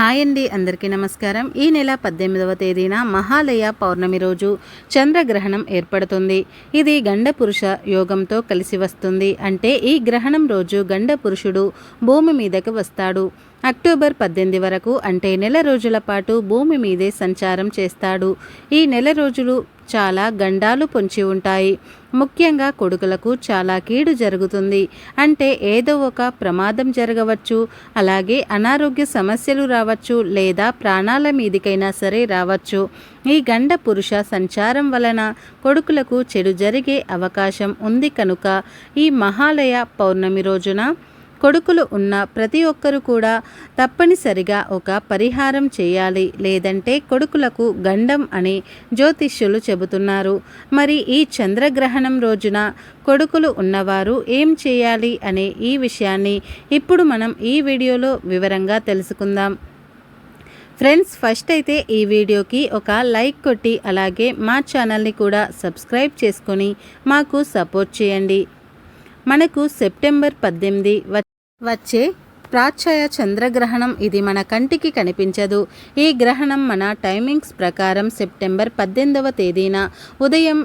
Hi అండి అందరికీ నమస్కారం. ఈ నెల పద్దెనిమిదవ తేదీన మహాలయ పౌర్ణమి రోజు చంద్రగ్రహణం ఏర్పడుతుంది. ఇది గండ పురుష యోగంతో కలిసి వస్తుంది. అంటే ఈ గ్రహణం రోజు గండ పురుషుడు భూమి మీదకు వస్తాడు. అక్టోబర్ పద్దెనిమిది వరకు అంటే నెల రోజుల పాటు భూమి మీదే సంచారం చేస్తాడు. ఈ నెల రోజులు చాలా గండాలు పొంచి ఉంటాయి. ముఖ్యంగా కొడుకులకు చాలా కీడు జరుగుతుంది. అంటే ఏదో ఒక ప్రమాదం జరగవచ్చు అలాగే అనారోగ్య సమస్యలు రావచ్చు లేదా ప్రాణాల మీదికైనా సరే రావచ్చు. ఈ గండ పురుష సంచారం వలన కొడుకులకు చెడు జరిగే అవకాశం ఉంది కనుక ఈ మహాలయ పౌర్ణమి రోజున కొడుకులు ఉన్న ప్రతి ఒక్కరు కూడా తప్పనిసరిగా ఒక పరిహారం చేయాలి. లేదంటే కొడుకులకు గండం అని జ్యోతిష్యులు చెబుతున్నారు. మరి ఈ చంద్రగ్రహణం రోజున కొడుకులు ఉన్నవారు ఏం చేయాలి అనే ఈ విషయాన్ని ఇప్పుడు మనం ఈ వీడియోలో వివరంగా తెలుసుకుందాం. ఫ్రెండ్స్ ఫస్ట్ అయితే ఈ వీడియోకి ఒక లైక్ కొట్టి అలాగే మా ఛానల్ని కూడా సబ్స్క్రైబ్ చేసుకొని మాకు సపోర్ట్ చేయండి. మనకు సెప్టెంబర్ పద్దెనిమిది వచ్చే ప్రాచ్ఛయ చంద్రగ్రహణం ఇది మన కంటికి కనిపించదు. ఈ గ్రహణం మన టైమింగ్స్ ప్రకారం సెప్టెంబర్ పద్దెనిమిదవ తేదీన ఉదయం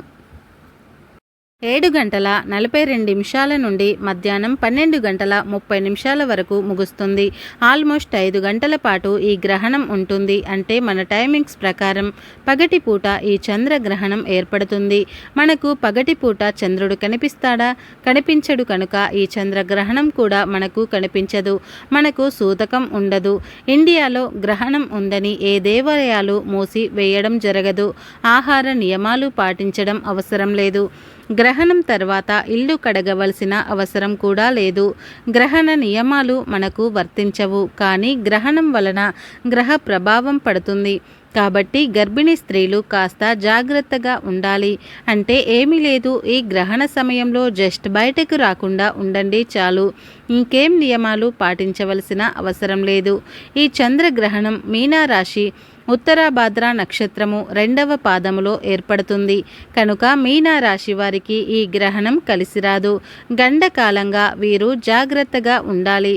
ఏడు గంటల నలభై రెండు నిమిషాల నుండి మధ్యాహ్నం పన్నెండు గంటల ముప్పై నిమిషాల వరకు ముగుస్తుంది. ఆల్మోస్ట్ ఐదు గంటల పాటు ఈ గ్రహణం ఉంటుంది అంటే మన టైమింగ్స్ ప్రకారం పగటిపూట ఈ చంద్రగ్రహణం ఏర్పడుతుంది. మనకు పగటిపూట చంద్రుడు కనిపిస్తాడా? కనిపించడు కనుక ఈ చంద్రగ్రహణం కూడా మనకు కనిపించదు. మనకు సూతకం ఉండదు. ఇండియాలో గ్రహణం ఉందని ఏ దేవాలయాలు మూసి వేయడం జరగదు. ఆహార నియమాలు పాటించడం అవసరం లేదు. గ్రహణం తర్వాత ఇల్లు కడగవలసిన అవసరం కూడా లేదు. గ్రహణ నియమాలు మనకు వర్తించవు. కానీ గ్రహణం వలన గ్రహ ప్రభావం పడుతుంది. కాబట్టి గర్భిణీ స్త్రీలు కాస్త జాగ్రత్తగా ఉండాలి. అంటే ఏమీ లేదు. ఈ గ్రహణ సమయంలో జస్ట్ బయటకు రాకుండా ఉండండి చాలు. ఇంకేం నియమాలు పాటించవలసిన అవసరం లేదు. ఈ చంద్రగ్రహణం మీనారాశి ఉత్తరాభాద్ర నక్షత్రము రెండవ పాదములో ఏర్పడుతుంది. కనుక మీనా రాశి వారికి ఈ గ్రహణం కలిసిరాదు గండకాలంగా వీరు జాగ్రత్తగా ఉండాలి.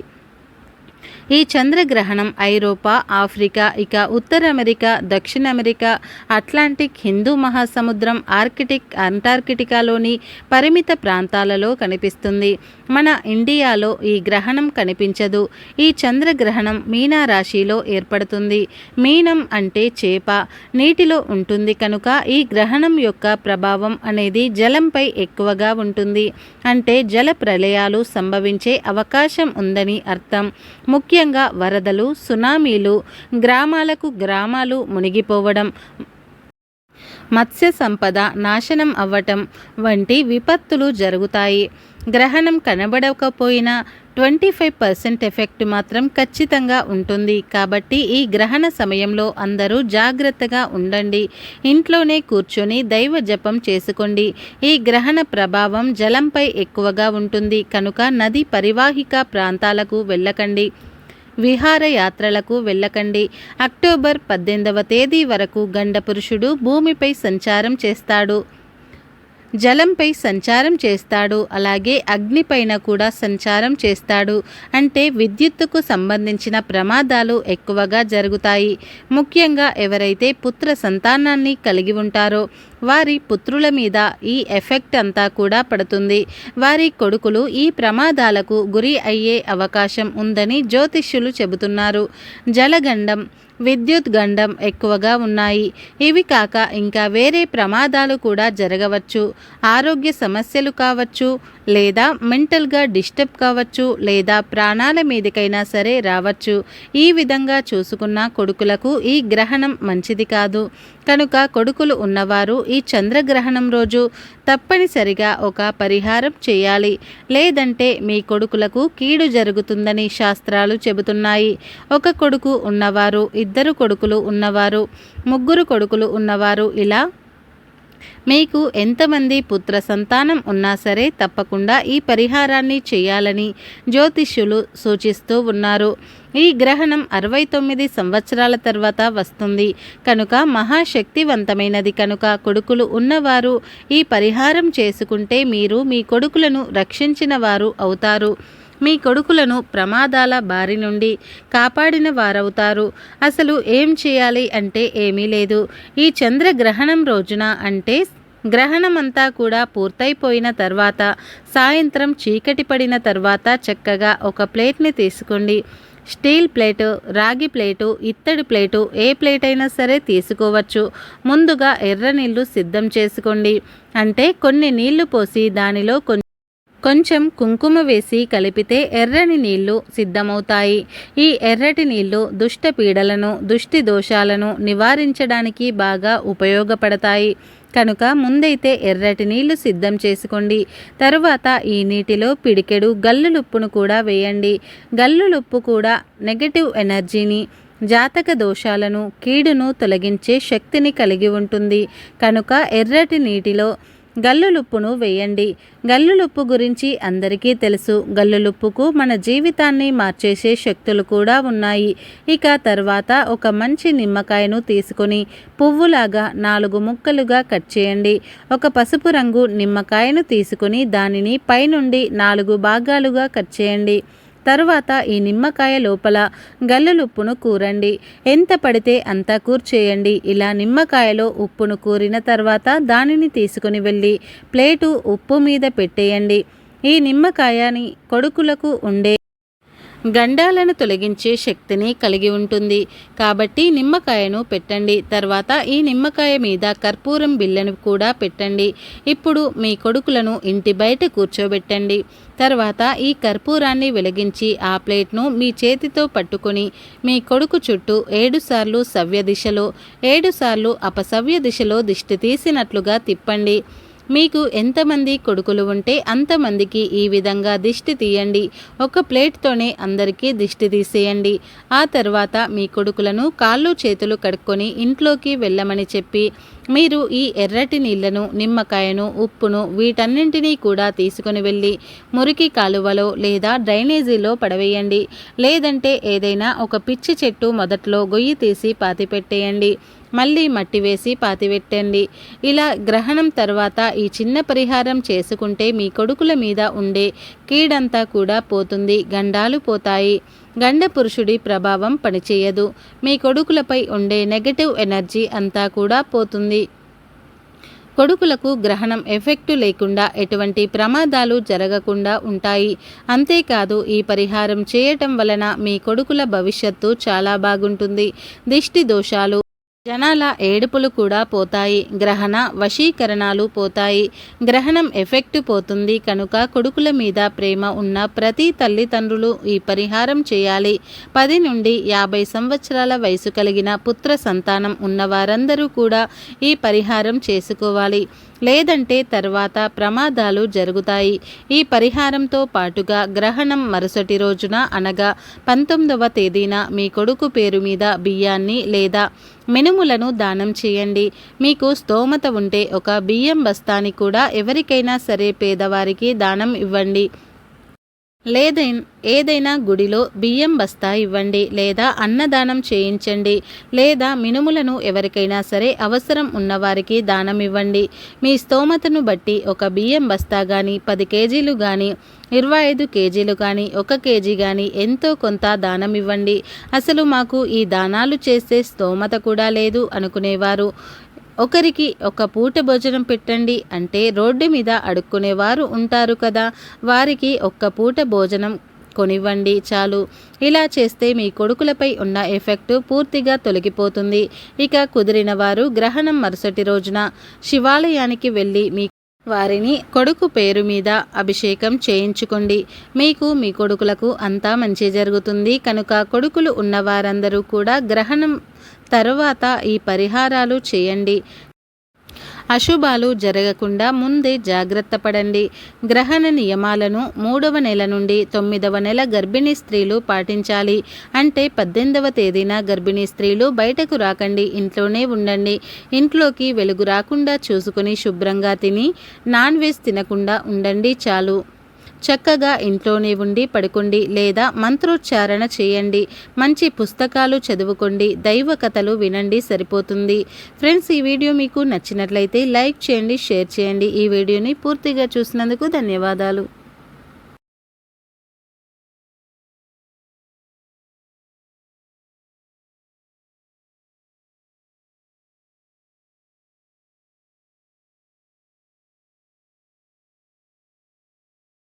ఈ చంద్రగ్రహణం ఐరోపా ఆఫ్రికా ఇక ఉత్తర అమెరికా దక్షిణ అమెరికా అట్లాంటిక్ హిందూ మహాసముద్రం ఆర్కిటిక్ అంటార్కిటికాలోని పరిమిత ప్రాంతాలలో కనిపిస్తుంది. మన ఇండియాలో ఈ గ్రహణం కనిపించదు. ఈ చంద్రగ్రహణం మీనా రాశిలో ఏర్పడుతుంది. మీనం అంటే చేప. నీటిలో ఉంటుంది కనుక ఈ గ్రహణం యొక్క ప్రభావం అనేది జలంపై ఎక్కువగా ఉంటుంది. అంటే జల ప్రళయాలు సంభవించే అవకాశం ఉందని అర్థం. ముఖ్యంగా వరదలు సునామీలు గ్రామాలకు గ్రామాలు మునిగిపోవడం మత్స్య సంపద నాశనం అవ్వటం వంటి విపత్తులు జరుగుతాయి. గ్రహణం కనబడకపోయినా ట్వంటీ ఫైవ్ పర్సెంట్ ఎఫెక్ట్ మాత్రం ఖచ్చితంగా ఉంటుంది. కాబట్టి ఈ గ్రహణ సమయంలో అందరూ జాగ్రత్తగా ఉండండి. ఇంట్లోనే కూర్చొని దైవ జపం చేసుకోండి. ఈ గ్రహణ ప్రభావం జలంపై ఎక్కువగా ఉంటుంది. కనుక నది పరివాహిక ప్రాంతాలకు వెళ్ళకండి. విహారయాత్రలకు వెళ్ళకండి. అక్టోబర్ పద్దెనిమిదవ తేదీ వరకు గండపురుషుడు భూమిపై సంచారం చేస్తాడు. జలంపై సంచారం చేస్తాడు. అలాగే అగ్నిపైన కూడా సంచారం చేస్తాడు. అంటే విద్యుత్తుకు సంబంధించిన ప్రమాదాలు ఎక్కువగా జరుగుతాయి. ముఖ్యంగా ఎవరైతే పుత్ర సంతానాన్ని కలిగి ఉంటారో వారి పుత్రుల మీద ఈ ఎఫెక్ట్ అంతా కూడా పడుతుంది. వారి కొడుకులు ఈ ప్రమాదాలకు గురి అయ్యే అవకాశం ఉందని జ్యోతిష్యులు చెబుతున్నారు. జలగండం విద్యుత్ గండం ఎక్కువగా ఉన్నాయి. ఇవి కాక ఇంకా వేరే ప్రమాదాలు కూడా జరగవచ్చు. ఆరోగ్య సమస్యలు కావచ్చు లేదా మెంటల్గా డిస్టర్బ్ కావచ్చు లేదా ప్రాణాల మీదకైనా సరే రావచ్చు. ఈ విధంగా చూసుకున్న కొడుకులకు ఈ గ్రహణం మంచిది కాదు. కనుక కొడుకులు ఉన్నవారు ఈ చంద్రగ్రహణం రోజు తప్పనిసరిగా ఒక పరిహారం చేయాలి. లేదంటే మీ కొడుకులకు కీడు జరుగుతుందని శాస్త్రాలు చెబుతున్నాయి. ఒక కొడుకు ఉన్నవారు ఇద్దరు కొడుకులు ఉన్నవారు ముగ్గురు కొడుకులు ఉన్నవారు ఇలా మీకు ఎంతమంది పుత్ర సంతానం ఉన్నా సరే తప్పకుండా ఈ పరిహారాన్ని చేయాలని జ్యోతిష్యులు సూచిస్తూ ఉన్నారు. ఈ గ్రహణం అరవై తొమ్మిది సంవత్సరాల తర్వాత వస్తుంది. కనుక మహాశక్తివంతమైనది కనుక కొడుకులు ఉన్నవారు ఈ పరిహారం చేసుకుంటే మీరు మీ కొడుకులను రక్షించిన వారు అవుతారు. మీ కొడుకులను ప్రమాదాల బారి నుండి కాపాడిన వారవుతారు. అసలు ఏం చేయాలి అంటే ఏమీ లేదు. ఈ చంద్రగ్రహణం రోజున అంటే గ్రహణమంతా కూడా పూర్తయిపోయిన తర్వాత సాయంత్రం చీకటి పడిన తర్వాత చక్కగా ఒక ప్లేట్ని తీసుకోండి. స్టీల్ ప్లేటు రాగి ప్లేటు ఇత్తడి ప్లేటు ఏ ప్లేట్ అయినా సరే తీసుకోవచ్చు. ముందుగా ఎర్ర నీళ్ళు సిద్ధం చేసుకోండి. అంటే కొన్ని నీళ్ళు పోసి దానిలో కొన్ని కొంచెం కుంకుమ వేసి కలిపితే ఎర్రని నీళ్ళు సిద్ధమవుతాయి. ఈ ఎర్రటి నీళ్ళు దుష్ట పీడలను దుష్టి దోషాలను నివారించడానికి బాగా ఉపయోగపడతాయి. కనుక ముందైతే ఎర్రటి నీళ్ళు సిద్ధం చేసుకోండి. తరువాత ఈ నీటిలో పిడికెడు గల్లులుప్పును కూడా వేయండి. గల్లులుప్పు కూడా నెగటివ్ ఎనర్జీని జాతక దోషాలను కీడును తొలగించే శక్తిని కలిగి ఉంటుంది. కనుక ఎర్రటి నీటిలో గల్లులుప్పును వేయండి. గల్లులుప్పు గురించి అందరికీ తెలుసు. గల్లులుప్పుకు మన జీవితాన్ని మార్చేసే శక్తులు కూడా ఉన్నాయి. ఇక తర్వాత ఒక మంచి నిమ్మకాయను తీసుకొని పువ్వులాగా నాలుగు ముక్కలుగా కట్ చేయండి. ఒక పసుపు రంగు నిమ్మకాయను తీసుకొని దానిని పైనుండి నాలుగు భాగాలుగా కట్ చేయండి. తరువాత ఈ నిమ్మకాయ లోపల గల్లులుప్పును కూరండి. ఎంత పడితే అంత కూర్చేయండి. ఇలా నిమ్మకాయలో ఉప్పును కూరిన తర్వాత దానిని తీసుకుని వెళ్ళి ప్లేటు ఉప్పు మీద పెట్టేయండి. ఈ నిమ్మకాయని కొడుకులకు ఉండే గండాలను తొలగించే శక్తిని కలిగి ఉంటుంది. కాబట్టి నిమ్మకాయను పెట్టండి. తర్వాత ఈ నిమ్మకాయ మీద కర్పూరం బిళ్ళను కూడా పెట్టండి. ఇప్పుడు మీ కొడుకులను ఇంటి బయట కూర్చోబెట్టండి. తర్వాత ఈ కర్పూరాన్ని వెలిగించి ఆ ప్లేట్ను మీ చేతితో పట్టుకొని మీ కొడుకు చుట్టూ ఏడుసార్లు సవ్య దిశలో ఏడుసార్లు అపసవ్య దిశలో దిష్టి తీసినట్లుగా తిప్పండి. మీకు ఎంతమంది కొడుకులు ఉంటే అంతమందికి ఈ విధంగా దిష్టి తీయండి. ఒక ప్లేట్తోనే అందరికీ దిష్టి తీసేయండి. ఆ తర్వాత మీ కొడుకులను కాళ్ళు చేతులు కడుక్కొని ఇంట్లోకి వెళ్ళమని చెప్పి మీరు ఈ ఎర్రటి నీళ్ళను నిమ్మకాయను ఉప్పును వీటన్నింటినీ కూడా తీసుకుని వెళ్ళి మురికి కాలువలో లేదా డ్రైనేజీలో పడవేయండి. లేదంటే ఏదైనా ఒక పిచ్చి చెట్టు మొదట్లో గొయ్యి తీసి పాతిపెట్టేయండి. మళ్ళీ మట్టి వేసి పాతిపెట్టండి. ఇలా గ్రహణం తర్వాత ఈ చిన్న పరిహారం చేసుకుంటే మీ కొడుకుల మీద ఉండే కీడంతా కూడా పోతుంది గండాలు పోతాయి. గండ పురుషుడి ప్రభావం పనిచేయదు. మీ కొడుకులపై ఉండే నెగటివ్ ఎనర్జీ అంతా కూడా పోతుంది. కొడుకులకు గ్రహణం ఎఫెక్టు లేకుండా ఎటువంటి ప్రమాదాలు జరగకుండా ఉంటాయి. అంతేకాదు ఈ పరిహారం చేయటం వలన మీ కొడుకుల భవిష్యత్తు చాలా బాగుంటుంది. దిష్టి దోషాలు జనాల ఏడుపులు కూడా పోతాయి. గ్రహణ వశీకరణాలు పోతాయి. గ్రహణం ఎఫెక్ట్ పోతుంది కనుక కొడుకుల మీద ప్రేమ ఉన్న ప్రతి తల్లిదండ్రులు ఈ పరిహారం చేయాలి. పది నుండి యాభై సంవత్సరాల వయసు కలిగిన పుత్ర సంతానం ఉన్న వారందరూ కూడా ఈ పరిహారం చేసుకోవాలి. లేదంటే తర్వాత ప్రమాదాలు జరుగుతాయి. ఈ పరిహారంతో పాటుగా గ్రహణం మరుసటి రోజున అనగా పంతొమ్మిదవ తేదీన మీ కొడుకు పేరు మీద బియ్యాన్ని లేదా మినుములను దానం చేయండి. మీకు స్తోమత ఉంటే ఒక బియ్యం బస్తాని కూడా ఎవరికైనా సరే పేదవారికి దానం ఇవ్వండి. లేదై ఏదైనా గుడిలో బియ్యం బస్తా ఇవ్వండి లేదా అన్నదానం చేయించండి లేదా మినుములను ఎవరికైనా సరే అవసరం ఉన్నవారికి దానం ఇవ్వండి. మీ స్తోమతను బట్టి ఒక బియ్యం బస్తా కానీ పది కేజీలు కానీ ఇరవై ఐదు కేజీలు కానీ ఒక కేజీ కానీ ఎంతో కొంత దానం ఇవ్వండి. అసలు మాకు ఈ దానాలు చేసే స్తోమత కూడా లేదు అనుకునేవారు. ఒకరికి ఒక పూట భోజనం పెట్టండి అంటే రోడ్డు మీద అడుక్కునేవారు ఉంటారు కదా. వారికి ఒక్క పూట భోజనం కొనివ్వండి చాలు. ఇలా చేస్తే మీ కొడుకులపై ఉన్న ఎఫెక్ట్ పూర్తిగా తొలగిపోతుంది. ఇక కుదిరిన వారు గ్రహణం మరుసటి రోజున శివాలయానికి వెళ్ళి మీ వారిని కొడుకు పేరు మీద అభిషేకం చేయించుకోండి. మీకు మీ కొడుకులకు అంతా మంచి జరుగుతుంది. కనుక కొడుకులు ఉన్నవారందరూ కూడా గ్రహణం తరువాత ఈ పరిహారాలు చేయండి. అశుభాలు జరగకుండా ముందే జాగ్రత్త పడండి. గ్రహణ నియమాలను మూడవ నెల నుండి తొమ్మిదవ నెల గర్భిణీ స్త్రీలు పాటించాలి. అంటే పద్దెనిమిదవ తేదీన గర్భిణీ స్త్రీలు బయటకు రాకండి. ఇంట్లోనే ఉండండి. ఇంట్లోకి వెలుగు రాకుండా చూసుకుని శుభ్రంగా తిని నాన్ వెజ్ తినకుండా ఉండండి చాలు. చక్కగా ఇంట్లోనే ఉండి పడుకోండి లేదా మంత్రోచ్చారణ చేయండి. మంచి పుస్తకాలు చదువుకోండి. దైవ కథలు వినండి సరిపోతుంది. ఫ్రెండ్స్ ఈ వీడియో మీకు నచ్చినట్లయితే లైక్ చేయండి షేర్ చేయండి. ఈ వీడియోని పూర్తిగా చూసినందుకు ధన్యవాదాలు.